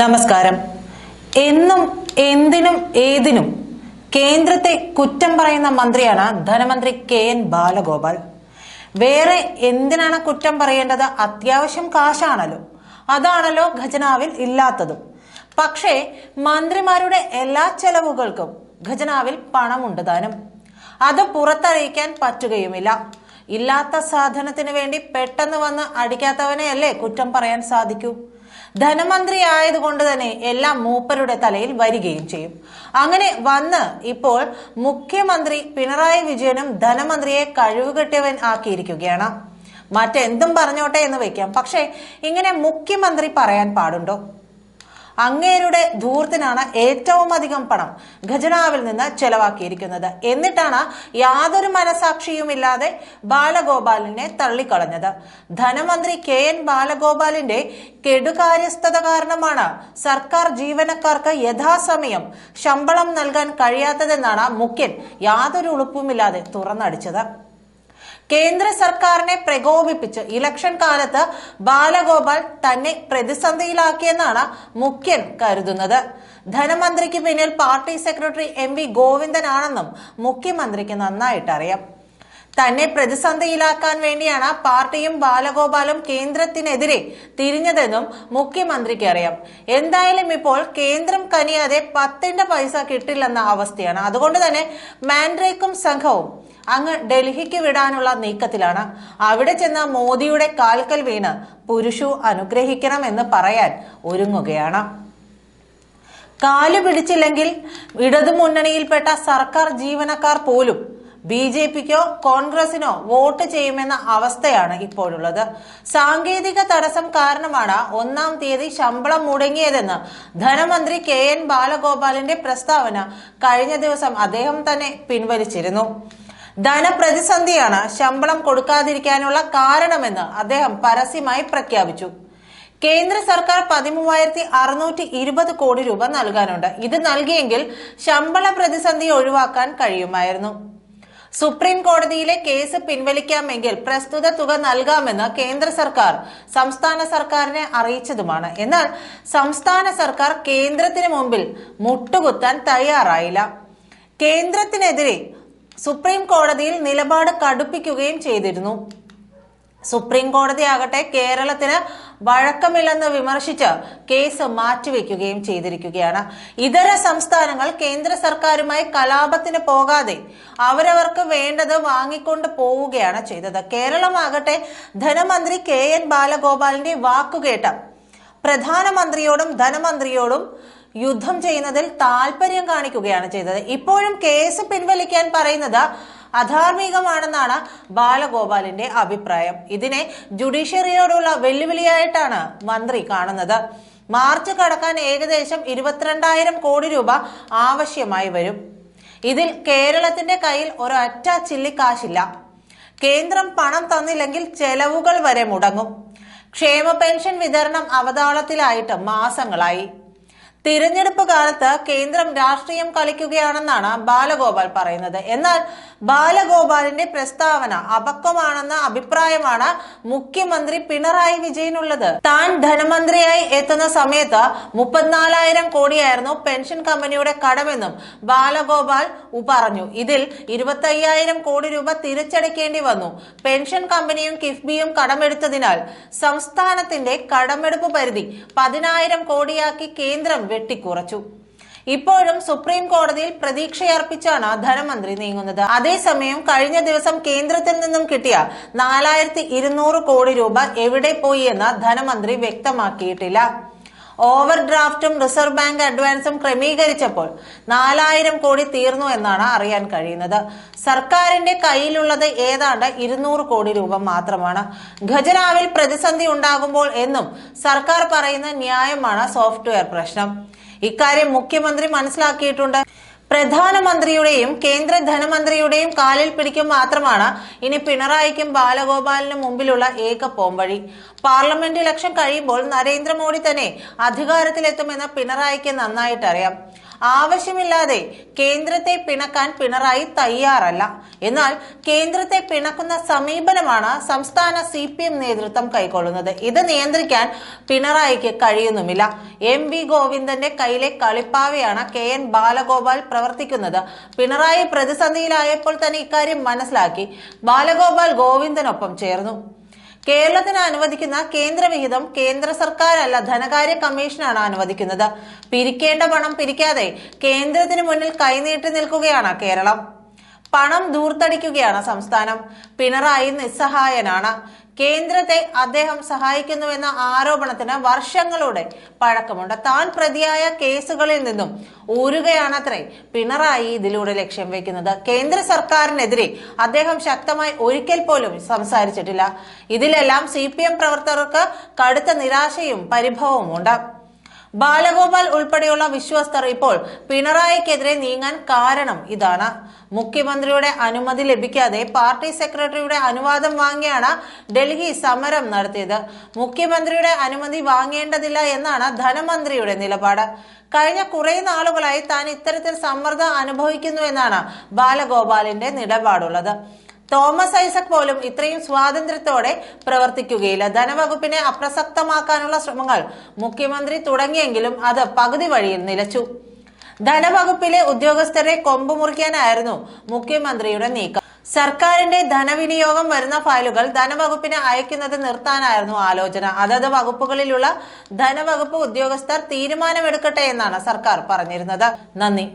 നമസ്കാരം. എന്നും എന്തിനും ഏതിനും കേന്ദ്രത്തെ കുറ്റം പറയുന്ന മന്ത്രിയാണ് ധനമന്ത്രി കെ എൻ ബാലഗോപാൽ. വേറെ എന്തിനാണ് കുറ്റം പറയേണ്ടത്? അത്യാവശ്യം കാശാണല്ലോ. അതാണല്ലോ ഖജനാവിൽ ഇല്ലാത്തതും. പക്ഷേ മന്ത്രിമാരുടെ എല്ലാ ചെലവുകൾക്കും ഖജനാവിൽ പണമുണ്ട് താനും. അത് പുറത്തറിയിക്കാൻ പറ്റുകയുമില്ല. ഇല്ലാത്ത സാധനത്തിന് വേണ്ടി പെട്ടെന്ന് വന്ന് അടിക്കാത്തവനെയല്ലേ കുറ്റം പറയാൻ സാധിക്കൂ? ധനമന്ത്രി ആയതുകൊണ്ട് തന്നെ എല്ലാം മൂപ്പരുടെ തലയിൽ വരികയും ചെയ്യും. അങ്ങനെ വന്ന് ഇപ്പോൾ മുഖ്യമന്ത്രി പിണറായി വിജയനും ധനമന്ത്രിയെ കഴിവുകെട്ടിയവൻ ആക്കിയിരിക്കുകയാണ്. മറ്റെന്തും പറഞ്ഞോട്ടെ എന്ന് വെക്കാം പക്ഷേ ഇങ്ങനെ മുഖ്യമന്ത്രി പറയാൻ പാടുണ്ടോ? അങ്ങേരുടെ ധൂർത്തിനാണ് ഏറ്റവും അധികം പണം ഖജനാവിൽ നിന്ന് ചെലവാക്കിയിരിക്കുന്നത്. എന്നിട്ടാണ് യാതൊരു മനസാക്ഷിയുമില്ലാതെ ബാലഗോപാലിനെ തള്ളിക്കളഞ്ഞത്. ധനമന്ത്രി കെ എൻ ബാലഗോപാലിന്റെ കെടുകാര്യസ്ഥത കാരണമാണ് സർക്കാർ ജീവനക്കാർക്ക് യഥാസമയം ശമ്പളം നൽകാൻ കഴിയാത്തതെന്നാണ് മുഖ്യൻ യാതൊരു ഉളുപ്പുമില്ലാതെ തുറന്നടിച്ചത്. കേന്ദ്ര സർക്കാരിനെ പ്രകോപിപ്പിച്ച് ഇലക്ഷൻ കാലത്ത് ബാലഗോപാൽ തന്നെ പ്രതിസന്ധിയിലാക്കിയെന്നാണ് മുഖ്യൻ കരുതുന്നത്. ധനമന്ത്രിക്ക് പിന്നിൽ പാർട്ടി സെക്രട്ടറി എം വി ഗോവിന്ദനാണെന്നും മുഖ്യമന്ത്രിക്ക് നന്നായിട്ട് അറിയാം തന്നെ പ്രതിസന്ധിയിലാക്കാൻ വേണ്ടിയാണ് പാർട്ടിയും ബാലഗോപാലും കേന്ദ്രത്തിനെതിരെ തിരിഞ്ഞതെന്നും മുഖ്യമന്ത്രിക്ക് അറിയാം. എന്തായാലും ഇപ്പോൾ കേന്ദ്രം കനിയാതെ പത്തിന്റെ പൈസ കിട്ടില്ലെന്ന അവസ്ഥയാണ്. അതുകൊണ്ട് തന്നെ മാൻഡ്രേക്കും സംഘവും അങ്ങ് ഡൽഹിക്ക് വിടാനുള്ള നീക്കത്തിലാണ്. അവിടെ ചെന്ന മോദിയുടെ കാൽക്കൽ വീണ് പുരുഷു അനുഗ്രഹിക്കണം എന്ന് പറയാൻ ഒരുങ്ങുകയാണ്. കാൽ പിടിച്ചില്ലെങ്കിൽ ഇടതുമുന്നണിയിൽപ്പെട്ട സർക്കാർ ജീവനക്കാർ പോലും ബി ജെ പിക്കോ കോൺഗ്രസിനോ വോട്ട് ചെയ്യുമെന്ന അവസ്ഥയാണ് ഇപ്പോഴുള്ളത്. സാങ്കേതിക തടസ്സം കാരണമാണ് ഒന്നാം തീയതി ശമ്പളം മുടങ്ങിയതെന്ന് ധനമന്ത്രി കെ എൻ ബാലഗോപാലിന്റെ പ്രസ്താവന കഴിഞ്ഞ ദിവസം അദ്ദേഹം തന്നെ പിൻവലിച്ചിരുന്നു. ധനപ്രതിസന്ധിയാണ് ശമ്പളം കൊടുക്കാതിരിക്കാനുള്ള കാരണമെന്ന് അദ്ദേഹം പരസ്യമായി പ്രഖ്യാപിച്ചു. കേന്ദ്ര സർക്കാർ പതിമൂവായിരത്തി അറുന്നൂറ്റി ഇരുപത് കോടി രൂപ നൽകാനുണ്ട്. ഇത് നൽകിയെങ്കിൽ ശമ്പള പ്രതിസന്ധി ഒഴിവാക്കാൻ കഴിയുമായിരുന്നു. സുപ്രീം കോടതിയിലെ കേസ് പിൻവലിക്കാമെങ്കിൽ പ്രസ്തുത തുക നൽകാമെന്ന് കേന്ദ്ര സർക്കാർ സംസ്ഥാന സർക്കാരിനെ അറിയിച്ചതുമാണ്. എന്നാൽ സംസ്ഥാന സർക്കാർ കേന്ദ്രത്തിന് മുമ്പിൽ മുട്ടുകുത്താൻ തയ്യാറായില്ല. കേന്ദ്രത്തിനെതിരെ സുപ്രീം കോടതിയിൽ നിലപാട് കടുപ്പിക്കുകയും ചെയ്തിരുന്നു. സുപ്രീം കോടതി ആകട്ടെ കേരളത്തിന് വഴക്കമില്ലെന്ന് വിമർശിച്ച് കേസ് മാറ്റിവെക്കുകയും ചെയ്തിരിക്കുകയാണ്. ഇതര സംസ്ഥാനങ്ങൾ കേന്ദ്ര സർക്കാരുമായി കലാപത്തിന് പോകാതെ അവരവർക്ക് വേണ്ടത് വാങ്ങിക്കൊണ്ട് പോവുകയാണ് ചെയ്തത്. കേരളമാകട്ടെ ധനമന്ത്രി കെ എൻ ബാലഗോപാലിന്റെ വാക്കുകേട്ട. പ്രധാനമന്ത്രിയോടും ധനമന്ത്രിയോടും യുദ്ധം ചെയ്യുന്നതിൽ താല്പര്യം കാണിക്കുകയാണ് ചെയ്തത്. ഇപ്പോഴും കേസ് പിൻവലിക്കാൻ പറയുന്നത് അധാർമികമാണെന്നാണ് ബാലഗോപാലിന്റെ അഭിപ്രായം. ഇതിനെ ജുഡീഷ്യറിയോടുള്ള വെല്ലുവിളിയായിട്ടാണ് മന്ത്രി കാണുന്നത്. മാർച്ച് കടക്കാൻ ഏകദേശം ഇരുപത്തിരണ്ടായിരം കോടി രൂപ ആവശ്യമായി വരും. ഇതിൽ കേരളത്തിന്റെ കയ്യിൽ ഒരൊറ്റ ചില്ലിക്കാശില്ല. കേന്ദ്രം പണം തന്നില്ലെങ്കിൽ ചെലവുകൾ വരെ മുടങ്ങും. ക്ഷേമ പെൻഷൻ വിതരണം അവതാളത്തിലായിട്ട് മാസങ്ങളായി. തിരഞ്ഞെടുപ്പ് കാലത്ത് കേന്ദ്രം രാഷ്ട്രീയം കളിക്കുകയാണെന്നാണ് ബാലഗോപാൽ പറയുന്നത്. എന്നാൽ ബാലഗോപാലിന്റെ പ്രസ്താവന അപക്വമാണെന്ന അഭിപ്രായമാണ് മുഖ്യമന്ത്രി പിണറായി വിജയനുള്ളത്. താൻ ധനമന്ത്രിയായി എത്തുന്ന സമയത്ത് മുപ്പത്തിനാലായിരം കോടിയായിരുന്നു പെൻഷൻ കമ്പനിയുടെ കടമെന്നും ബാലഗോപാൽ പറഞ്ഞു. ഇതിൽ ഇരുപത്തി അയ്യായിരം കോടി രൂപ തിരിച്ചടയ്ക്കേണ്ടി വന്നു. പെൻഷൻ കമ്പനിയും കിഫ്ബിയും കടമെടുത്തതിനാൽ സംസ്ഥാനത്തിന്റെ കടമെടുപ്പ് പരിധി പതിനായിരം കോടിയാക്കി കേന്ദ്രം വെട്ടിക്കുറച്ചു. ഇപ്പോഴും സുപ്രീം കോടതിയിൽ പ്രതീക്ഷയർപ്പിച്ചാണ് ധനമന്ത്രി നീങ്ങുന്നത്. അതേസമയം കഴിഞ്ഞ ദിവസം കേന്ദ്രത്തിൽ നിന്നും കിട്ടിയ നാലായിരത്തി കോടി രൂപ എവിടെ പോയി എന്ന് ധനമന്ത്രി വ്യക്തമാക്കിയിട്ടില്ല. ഓവർ ഡ്രാഫ്റ്റും റിസർവ് ബാങ്ക് അഡ്വാൻസും ക്രമീകരിച്ചപ്പോൾ നാലായിരം കോടി തീർന്നു എന്നാണ് അറിയാൻ കഴിയുന്നത്. സർക്കാരിന്റെ കയ്യിലുള്ളത് ഏതാണ്ട് ഇരുന്നൂറ് കോടി രൂപ മാത്രമാണ്. ഖജനാവിൽ പ്രതിസന്ധി ഉണ്ടാകുമ്പോൾ എന്നും സർക്കാർ പറയുന്ന ന്യായമാണ് സോഫ്റ്റ്വെയർ പ്രശ്നം. ഇക്കാര്യം മുഖ്യമന്ത്രി മനസ്സിലാക്കിയിട്ടുണ്ട്. പ്രധാനമന്ത്രിയുടെയും കേന്ദ്ര ധനമന്ത്രിയുടെയും കാലിൽ പിടിക്കും മാത്രമാണ് ഇനി പിണറായിക്കും ബാലഗോപാലിനും മുമ്പിലുള്ള ഏക പോംവഴി പാർലമെന്റ് ഇലക്ഷൻ കഴിയുമ്പോൾ നരേന്ദ്രമോദി തന്നെ അധികാരത്തിലെത്തുമെന്ന് പിണറായിക്ക് നന്നായിട്ട് അറിയാം ആവശ്യമില്ലാതെ കേന്ദ്രത്തെ പിണക്കാൻ പിണറായി തയ്യാറല്ല. എന്നാൽ കേന്ദ്രത്തെ പിണക്കുന്ന സമീപനമാണ് സംസ്ഥാന സി പി എം നേതൃത്വം കൈക്കൊള്ളുന്നത്. ഇത് നിയന്ത്രിക്കാൻ പിണറായിക്ക് കഴിയുന്നുമില്ല. എം വി ഗോവിന്ദന്റെ കയ്യിലെ കളിപ്പാവയാണ് കെ എൻ ബാലഗോപാൽ പ്രവർത്തിക്കുന്നത്. പിണറായി പ്രതിസന്ധിയിലായപ്പോൾ തന്നെ ഇക്കാര്യം മനസ്സിലാക്കി. ബാലഗോപാൽ ഗോവിന്ദനൊപ്പം ചേർന്നു. കേരളത്തിന് അനുവദിക്കുന്ന കേന്ദ്ര വിഹിതം കേന്ദ്ര സർക്കാരല്ല ധനകാര്യ കമ്മീഷനാണ് അനുവദിക്കുന്നത്. പിരിക്കേണ്ട പണം പിരിക്കാതെ കേന്ദ്രത്തിന് മുന്നിൽ കൈനീട്ടി നിൽക്കുകയാണ് കേരളം. പണം ദൂർത്തടിക്കുകയാണ് സംസ്ഥാനം. പിണറായി നിസ്സഹായനാണ്. കേന്ദ്രത്തെ അദ്ദേഹം സഹായിക്കുന്നുവെന്ന ആരോപണത്തിന് വർഷങ്ങളുടെ പഴക്കമുണ്ട്. താൻ പ്രതിയായ കേസുകളിൽ നിന്നും ഊരുകയാണത്രേ. പിണറായി ഇതിലൂടെ ലക്ഷ്യം വെക്കുന്നത്. കേന്ദ്ര സർക്കാരിനെതിരെ അദ്ദേഹം ശക്തമായി ഒരിക്കൽ പോലും സംസാരിച്ചിട്ടില്ല. ഇതിലെല്ലാം സി പ്രവർത്തകർക്ക് കടുത്ത നിരാശയും പരിഭവവും ഉണ്ട് ബാലഗോപാൽ ഉൾപ്പെടെയുള്ള വിശ്വസ്തർ ഇപ്പോൾ പിണറായിക്കെതിരെ നീങ്ങാൻ കാരണം ഇതാണ്. മുഖ്യമന്ത്രിയുടെ അനുമതി ലഭിക്കാതെ പാർട്ടി സെക്രട്ടറിയുടെ അനുവാദം വാങ്ങിയാണ് ഡൽഹി സമരം നടത്തിയത്. മുഖ്യമന്ത്രിയുടെ അനുമതി വാങ്ങേണ്ടതില്ല എന്നാണ് ധനമന്ത്രിയുടെ നിലപാട്. കഴിഞ്ഞ കുറെ നാളുകളായി താൻ ഇത്തരത്തിൽ സമ്മർദ്ദം അനുഭവിക്കുന്നുവെന്നാണ് ബാലഗോപാലിന്റെ നിലപാടുള്ളത്. തോമസ് ഐസക് പോലും ഇത്രയും സ്വാതന്ത്ര്യത്തോടെ പ്രവർത്തിക്കുകയില്ല. ധനവകുപ്പിനെ അപ്രസക്തമാക്കാനുള്ള ശ്രമങ്ങൾ മുഖ്യമന്ത്രി തുടങ്ങിയെങ്കിലും അത് പകുതി വഴിയിൽ നിലച്ചു. ധനവകുപ്പിലെ ഉദ്യോഗസ്ഥരെ കൊമ്പുമുറിക്കാനായിരുന്നു മുഖ്യമന്ത്രിയുടെ നീക്കം. സർക്കാരിന്റെ ധനവിനിയോഗം വരുന്ന ഫയലുകൾ ധനവകുപ്പിന് അയക്കുന്നത് നിർത്താനായിരുന്നു ആലോചന. അതത് വകുപ്പുകളിലുള്ള ധനവകുപ്പ് ഉദ്യോഗസ്ഥർ തീരുമാനമെടുക്കട്ടെ എന്നാണ് സർക്കാർ പറഞ്ഞിരുന്നത്. നന്ദി.